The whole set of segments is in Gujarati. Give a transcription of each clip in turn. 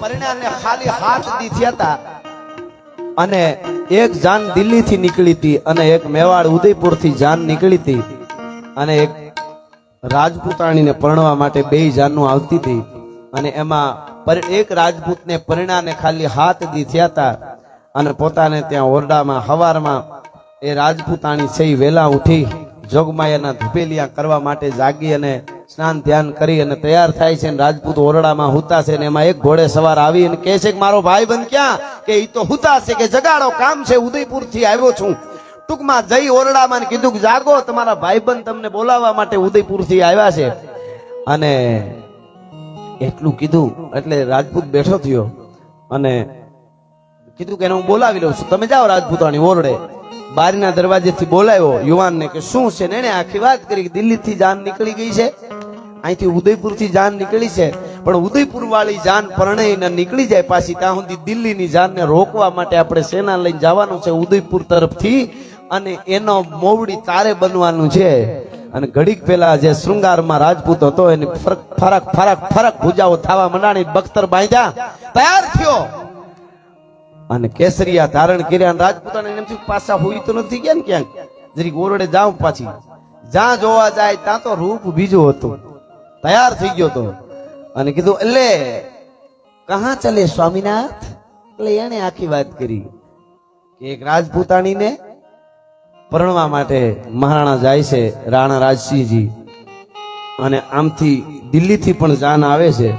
પરિણામે ખાલી હાથ દી હતા. અને એક જાન દિલ્હી થી નીકળી હતી અને એક મેવાડ ઉદયપુરથી જાન નીકળી હતી. અને એક રાજપૂતાણીને પરણવા માટે બે જાનું આવતી હતી. અને એમાં પર- એક રાજપૂતને પરિણામે ખાલી હાથ દી થયા હતા. અને પોતાને ત્યાં ઓરડામાં, હવારમાં એ રાજપૂતાણી છે વહેલા ઉઠી જોગમાયાના ધુપેલિયા કરવા માટે જાગી અને સ્નાન, ધ્યાન કરી અને તૈયાર થાય છે રાજપૂત ઓરડામાં હુતા છે ને એમાં એક ઘોડે સવાર આવી અને કહે છે કે, મારો ભાઈ બંધ ક્યાં? કે એ તો હુતા છે કે જગાડો, કામ છે ઉદયપુરથી આવ્યો છું. ટૂંકમાં જઈ ઓરડામાં કીધું કે, જાગો, તમારા ભાઈબંધ તમને બોલાવવા માટે ઉદયપુરથી આવ્યા છે. અને એટલું કીધું, એટલે રાજપૂત બેઠો થયો અને કીધું કે, એને હું બોલાવી લઉં છું. તમે જાઓ રાજપૂતાણી ઓરડે. બારીના દરવાજેથી બોલાવ્યો યુવાનને કે, શું છે ને આખી વાત કરી દિલ્હીથી જાન નીકળી ગઈ છે? અહીંથી ઉદયપુરથી જાન નીકળી છે. પણ ઉદયપુર વાળી જાન પરણઈને નીકળી જાય. પાછી ત્યાં સુધી દિલ્હીની જાનને રોકવા માટે આપણે સેના લઈને જવાનું છે ઉદયપુર તરફથી. અને એનો મોવડી તારે બનવાનું છે. અને ઘડીક પેલા જે શૃંગારમાં રાજપૂત હતો, એને ફરક ફરક ફરક ફરક ભૂજાઓ થવા મંડાણી બખ્તર બાંધ્યા. તૈયાર થયો. અને કેસરિયા ધારણ કર્યા અને રાજપૂતાને એમ થયું પાછા હોય તો નથી ગયા ને ક્યાંક? જરીક ઓરડે જાઉં પાછી. જ્યાં જોવા જાય ત્યાં તો રૂપ બીજું હતું. તૈયાર થઈ ગયો તો. અને કીધું, એટલે કહા ચલે સ્વામીનાથ? એટલે એને આખી વાત કરી કે એક રાજપૂતાણીને પરણવા માટે મહારાણા જાય છે, રાણા રાજસિંહજી. અને આમથી દિલ્હીથી પણ જાન આવે છે.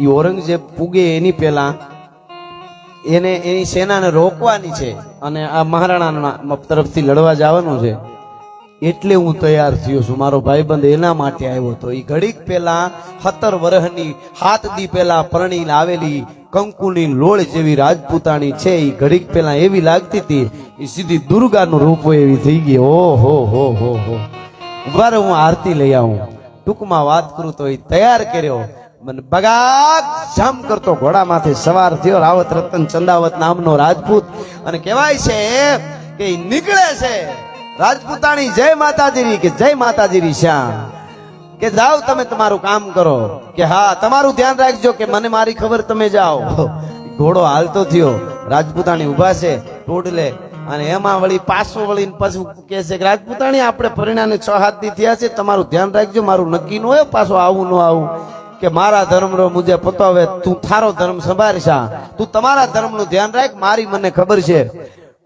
એ ઔરંગઝેબ પૂગે એની પહેલા. એને એની સેનાને રોકવાની છે અને આ મહારાણા તરફથી લડવા જવાનું છે. એટલે હું તૈયાર થયો છું. મારો ભાઈબંધ એના માટે આવ્યો હતો. એ ઘડીક પહેલા સત્તર વર્ષની હાથ દી પહેલા પરણી આવેલી કંકુની લોળ જેવી રાજપૂતાણી છે એ ઘડીક પહેલા એવી લાગતી હતી એ સીધી દુર્ગાનું રૂપ હોય એવી થઈ ગઈ. ઓ હો હો હો હો. ઊભા હું આરતી લઈ આવું. ટૂંકમાં વાત કરું તો એ તૈયાર કર્યો. મને બગાગ જામ કરતો ઘોડામાંથી સવાર થયો. રાવત રતન ચંદાવત નામનો રાજપૂત. અને કહેવાય છે કે નીકળે છે. રાજપૂતાણી, જય માતાજીની કે જય માતાજીની શ્યામ? કે જાઓ તમે તમારું કામ કરો. કે હા, તમારું ધ્યાન રાખજો કે મને મારી ખબર તમે જાઓ. ઘોડો હાલતો થયો. રાજપૂતાણી ઊભા છે ટોડલે અને એમાં વળી પાછો વળીને પાછું કે છે કે, રાજપૂતાણી, આપણે પરિણામે છ હાથથી થયા છે, તમારું ધ્યાન રાખજો, મારું નક્કી ન હોય, પાછો આવું ન આવું. કે મારા ધર્મનો મુજે પતાવે, તું થારો ધર્મ સંભાળશા તું તમારા ધર્મનું ધ્યાન રાખ, મારી મને ખબર છે.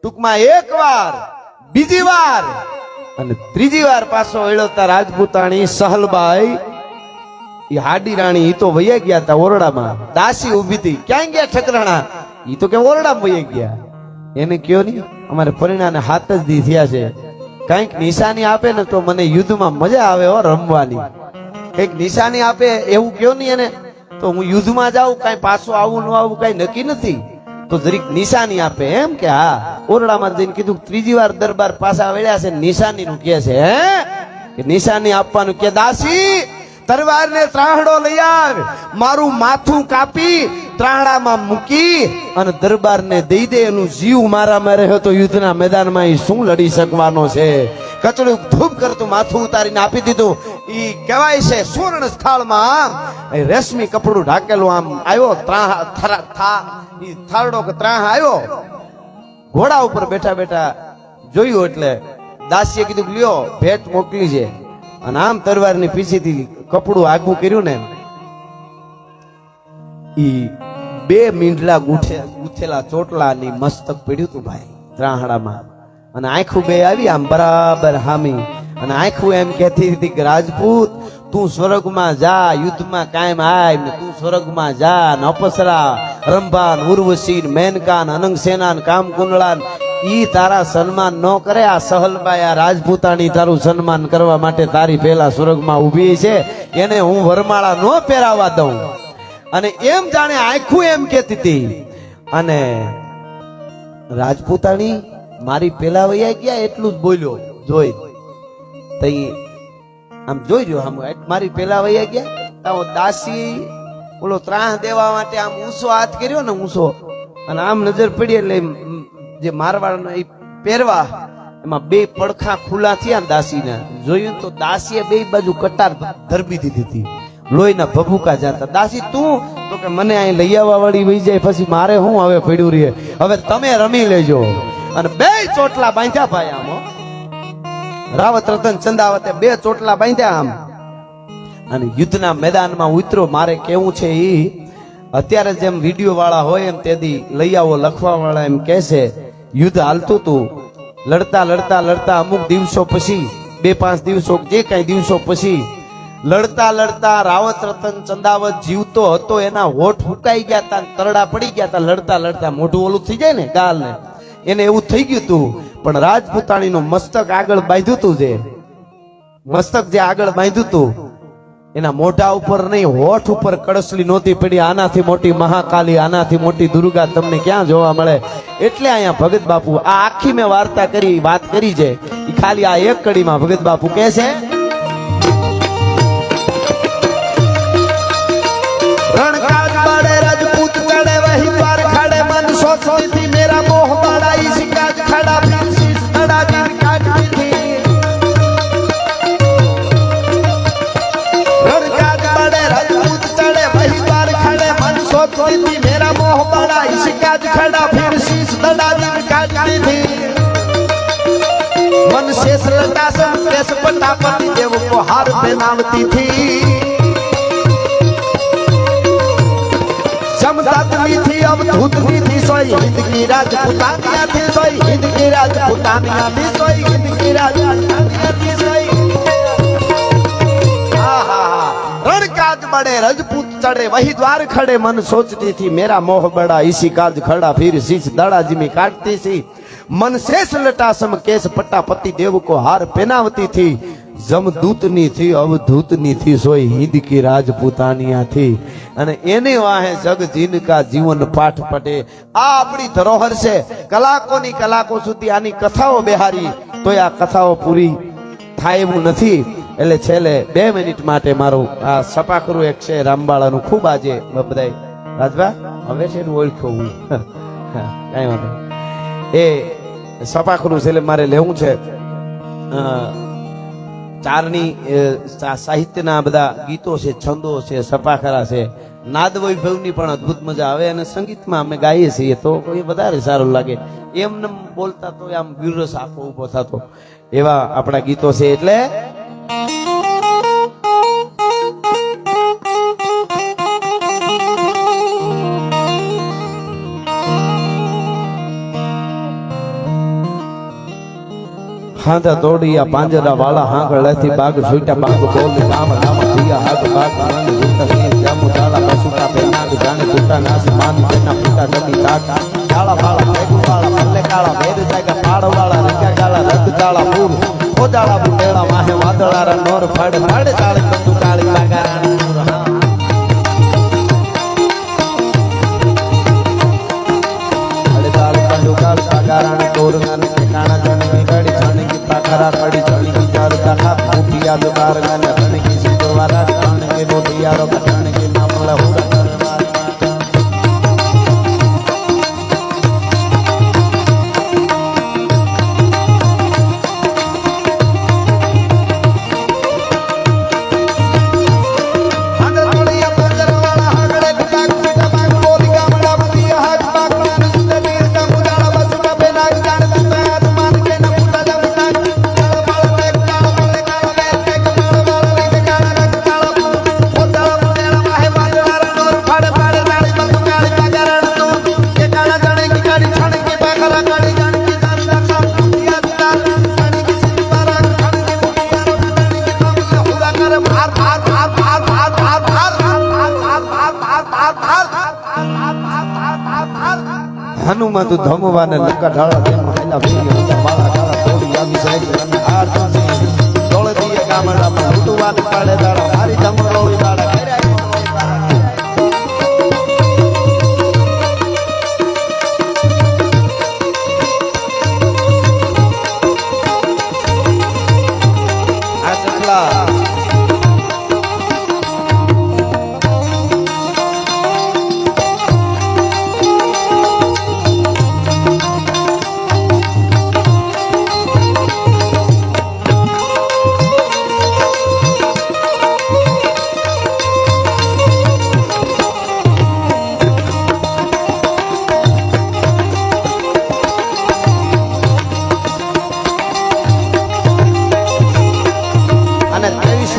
ટૂંકમાં એક વાર બીજી વાર. અને ત્રીજી વાર પાછો એળવતા રાજપૂતાણી સહલબાઈ. એ હાડી રાણી એ તો વૈયા ગયા હતા ઓરડામાં. દાસી ઊભી હતી ક્યાં ગયા ઠકરાણા? એ તો કે ઓરડામાં વૈયા ગયા. એને કયો નહીં, અમારે પરિણામે હાથ જ દી થયા છે. કંઈક નિશાની આપે ને તો મને યુદ્ધમાં મજા આવે હો રમવાની. કંઈક નિશાની આપે એવું કયો નહીં એને? તો હું યુદ્ધમાં જાઉં, કાંઈ પાછું આવું ન આવું, કાંઈ નક્કી નથી. તો જરીક નિશાની આપે એમ કે હા, ઓરડામાં જઈને કીધું ત્રીજી વાર દરબાર પાછા વળ્યા છે નિશાની નું કે છે કે નિશાની આપવાનું કે દાસી તરવાર ને ત્રાહડો લઈ આવ, મારું માથું કાપી, ત્રાહડામાં મૂકી અને દરબાર ને દઈ દે, એનું જીવ મારા મારે રહ્યો તો યુદ્ધના મેદાનમાં એ શું લડી શકવાનો છે? કચડું ધૂપ કરતું માથું ઉતારીને આપી દીધું ઈ કહેવાય છે સુવર્ણ સ્થળમાં એ રેશમી કપડું ઢાકેલું આમ આવ્યો થારડો કે ત્રાહ આવ્યો. ઘોડા ઉપર બેઠા બેઠા જોયું એટલે દાસીએ કીધું લ્યો, ભેટ મોકલી છે. અને આમ તરવારની પીછીથી કપડું આગું કર્યું ને ઈ બે મીંડલા ગુઠે ગુથેલા ચોટલાની મસ્તક પડ્યું તું ભાઈ ત્રાહડામાં અને આંખું બે આવી, આમ બરાબર હામી. અને આખું એમ કહેતી હતી કે, રાજપૂત, તું સ્વર્ગમાં જા, યુદ્ધમાં કાયમ આય, ને તું સ્વર્ગમાં જા, ને અપસરા, રંભાન, ઉર્વશી મેનકાન, અનંગ સેના કામ કુંડળાન ઈ તારા સન્માન ન કરે. આ સહલબાઈ, આ રાજપૂતાણી તારું સન્માન કરવા માટે તારી પહેલા સ્વર્ગમાં ઊભી છે. એને હું વરમાળા ન પહેરાવા દઉં. અને એમ જાણે આખું એમ કેતી હતી. અને રાજપૂતાણી મારી પેલા વૈયા ગયા એટલું જ બોલ્યો, જોઈ તઈ આમ જોઈજો આમ મારી પેલા વૈયા ગયા. તો દાસી, ઓલો ત્રાહ દેવા માટે આમ ઊંચો હાથ કર્યો ને ઊંચો. અને આમ નજર પડી એટલે જે મારવાડ એ પહેરવા, એમાં બે પડખા ખુલ્લા થયા ને દાસીના. જોયું તો દાસીએ બે બાજુ કટાર ધરબી દીધી હતી. લોહીના ભભૂકા જાતા. દાસી, તું? તો કે મને અહીં લઈ આવવા વાળી વહી જાય, પછી મારે શું હવે પડ્યું રહે? હવે તમે રમી લેજો. અને બે ચોટલા બાંધ્યા ભાઈ આમ, હો. રાવત રતન ચંદાવતે બે ચોટલા બાંધ્યા આમ. અને યુદ્ધના મેદાનમાં ઉતરો, મારે કેવું છે એ અત્યારે જેમ વીડિયો વાળા હોય એમ તેથી લઈ આવો, લખવા વાળા એમ કહે છે, યુદ્ધ હાલતું હતું લડતા લડતા લડતા અમુક દિવસો પછી, બે પાંચ દિવસો, જે કઈ દિવસો પછી, લડતા લડતા રાવત રતન ચંદાવત જીવતો હતો, એના હોઠ ફૂકાઈ ગયા હતા તરડા પડી ગયા હતા લડતા લડતા મોઢું ઓલું થઈ જાય ને ગાલ ને એને એવું થઈ ગયું હતું પણ રાજપૂતાણીનું મસ્તક આગળ બાંધ્યું હતું જે. મસ્તક જે આગળ બાંધ્યું હતું, એના મોઢા ઉપર નહીં, હોઠ ઉપર કળસલી નહોતી પડી. આનાથી મોટી મહાકાલી, આનાથી મોટી દુર્ગા તમને ક્યાં જોવા મળે? એટલે અહીંયા ભગત બાપુ આ આખી મેં વાર્તા કરી, વાત કરી છે. એ ખાલી આ એક કડીમાં ભગત બાપુ કહે છે खड़ा फिर शीश ददा दिन काटती थी मन शेष लटा सब केस पटापट देव को हार पहनावती थी समदातनी थी अब धूतनी थी सोई हिंद की राजपुतानिया थी सोई हिंद की राजपुतानिया थी सोई हिंद की राजपुतानिया थी सोई रण काज बड़े रजपूत ચડે, વહી દ્વાર ખડે, મન સોચતી થી મેરા મોહ બડા, ઈસી કાજ ખડા, ફીર શીશ દાડાજી મી કાટતી સી મન શેષ લટાસમ કેસ પટ્ટા પતિ દેવ કો હાર પહેનાવતી થી જમદૂતની થી, અવધૂતની થી સોય હિંદ કી રાજપૂતાનિયા થી. અને એની વાહે જગ જીનકા જીવન પાઠ પટે આ આપણી ધરોહર છે. કલાકોની કલાકો સુધી આની કથાઓ બિહારી. તો આ કથાઓ પૂરી થાય એવું નથી. એટલે છેલ્લે બે મિનિટ માટે મારું આ સપાખરું એક છે, રામબાળાનું. ખૂબ આજે બધાય. રાજભા, હવે છે ને ઓળખ્યો હું. કાંઈ વાંધો. એ સપાખરું છેલ્લે મારે લેવું છે. ચારની સાહિત્યના બધા ગીતો છે, છંદો છે, સપાખરા છે. નાદ વૈભવની પણ અદ્ભુત મજા આવે અને સંગીતમાં અમે ગાઈએ છીએ તો એ વધારે સારું લાગે. એમને બોલતા તો આમ વિરસ આખો ઊભો થતો. એવા આપણા ગીતો છે એટલે હાંધા દોડિયા પાંજરા વાળા હાંગળેથી બાગ છૂટા બાગ બોલી, રામ રામ થિયા હાગ, બાગ, માન જૂતા સિંહ જામુ તાળા પસુટા પેનાગ જાણે છૂટા નાસ, માન, તેના પીટા ડબી તાક કાળા વાળા, ભેગુ વાળા, પલ્લે કાળા, ભેદ જાગા પાડ વાળા રંગા કાળા રદ કાળા પૂર, ખોજાળા, બુટેળા, માહે વાદળારા નોર, ફાડ ફાડ તાળી કતુ કાળી બાગારાણી હનુમંત ધમવાને લંકા ઢાળા તેમ હાલા ભેગી બાળા ઢાળા તોડી આવી સાહેબ અને તુલસી દોળે દીએ ગામડા પર ઉતુવાન કાળે દાડા મારી ધમરોળી દાડા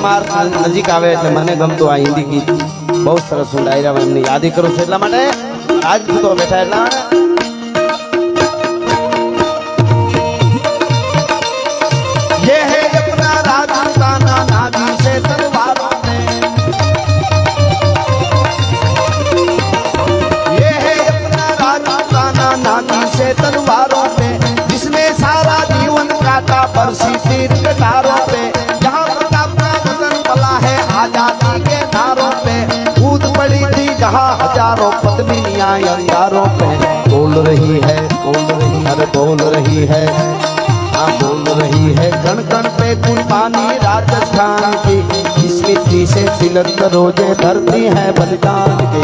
માર નજીક આવે એટલે મને ગમતું આ હિન્દી ગીત બહુ સરસ હું ડાયરામાં એમની યાદી કરું છું એટલા માટે રાજપૂતો બેઠા એટલા માટે ये है अपना राजपूताना नादी से तलवारों जहाँ हज़ारों पद्मिनियाँ अंगारों पे बोल रही है, बोल रही है बोल रही है। हाँ बोल रही है कण कण पे कुर्बानी राजस्थान की। मिट्टी से तिलक रोज़े, धरती है बलिदान की।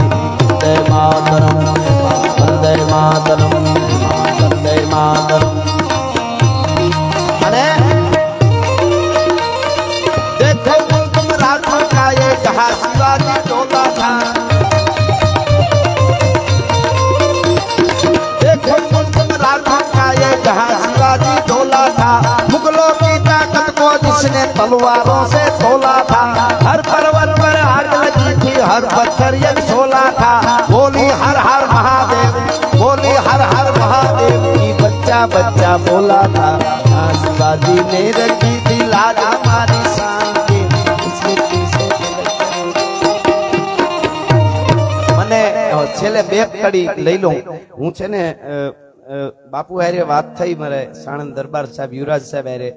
તલવારો સે તોલા થા હર પર્વત પર આગ લગી થી હર પથ્થર એક સોલા થા બોલી હર હર મહાદેવ, બોલી હર હર મહાદેવ. કી બચ્ચા બચ્ચા બોલા થા આશીર્વાદી ને રખી દી લાજ મારી સામે મને છેલ્લે બે કડી લઈ લઉં. હું છે ને બાપુ હારે વાત થઈ મારે સાણંદ દરબાર સાહેબ, યુવરાજ સાહેબ હારે.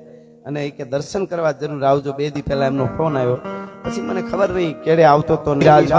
અને એ કે દર્શન કરવા જરૂર આવજો. બે દી પહેલા એમનો ફોન આવ્યો. પછી મને ખબર નહીં કેડે આવતો તો નિરાજ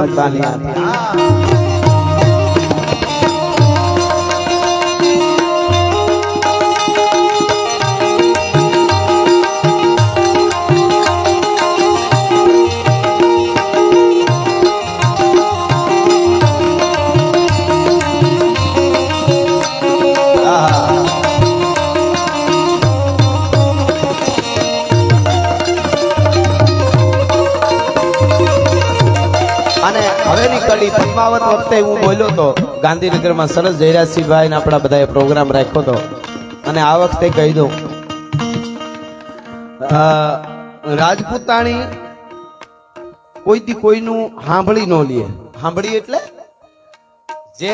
કડી પદ્માવત વખતે હું બોલ્યો હતો ગાંધીનગરમાં સરસ જયરાજસિંહભાઈ આપણા બધાએ પ્રોગ્રામ રાખ્યો હતો. અને આ વખતે કહી દઉં રાજપૂતાણી કોઈથી કોઈનું સાંભળી ન લે. સાંભળી એટલે? જે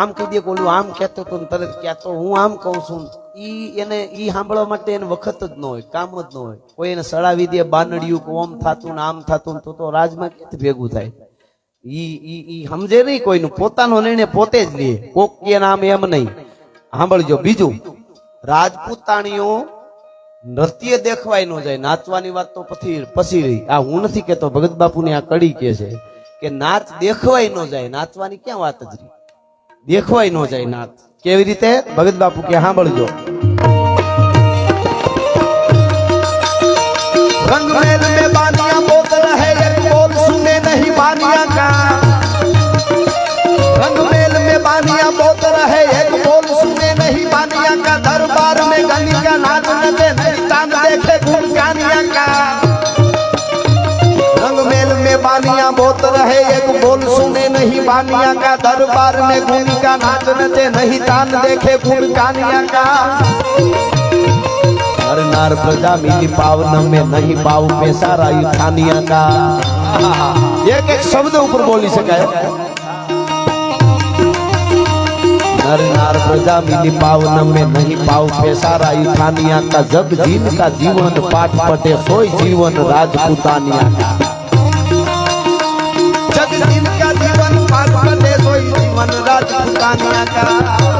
આમ કહી દે કોલું આમ કહેતો હતો તરત કહેતો હું આમ કહું છું. ઈ એને, ઈ સાંભળવા માટે એને વખત જ ન હોય, કામ જ ન હોય. કોઈ એને સળાવી દે, બાનડિયું કોમ થતું ને આમ થાતું તો તો રાજમાં ક્યાંથી ભેગું થાય? ઈ ઈ ઈ સમજે નહીં કોઈનું. પોતાનો નિર્ણય પોતે જ લે. કોક કે નામ એમ નહીં. સાંભળજો, બીજું. રાજપૂતાણીઓ નૃત્ય દેખવાય ન જાય. નાચવાની વાત તો પછી પછી રહી. આ હું નથી કેતો ભગત બાપુની આ કડી કે છે કે નાચ દેખવાય ન જાય. નાચવાની ક્યાં વાત જ રહી? દેખવાય ન જાય નાચ. કેવી રીતે? ભગત બાપુ કે સાંભળજો नहीं बानिया का दरबार में गुण का नाच नचे नहीं तान देखे गुण गानिया का। हर नार प्रजा मिली पावन में नहीं पाव पेशारा युथानिया का। एक एक शब्द ऊपर बोली शकाय। नर नार प्रजा मिली पावन में नहीं पाव पेशारा युथानिया का। जग जीन का जीवन पाठ पटे, सोई जीवन राजपूतानिया का। বাংলা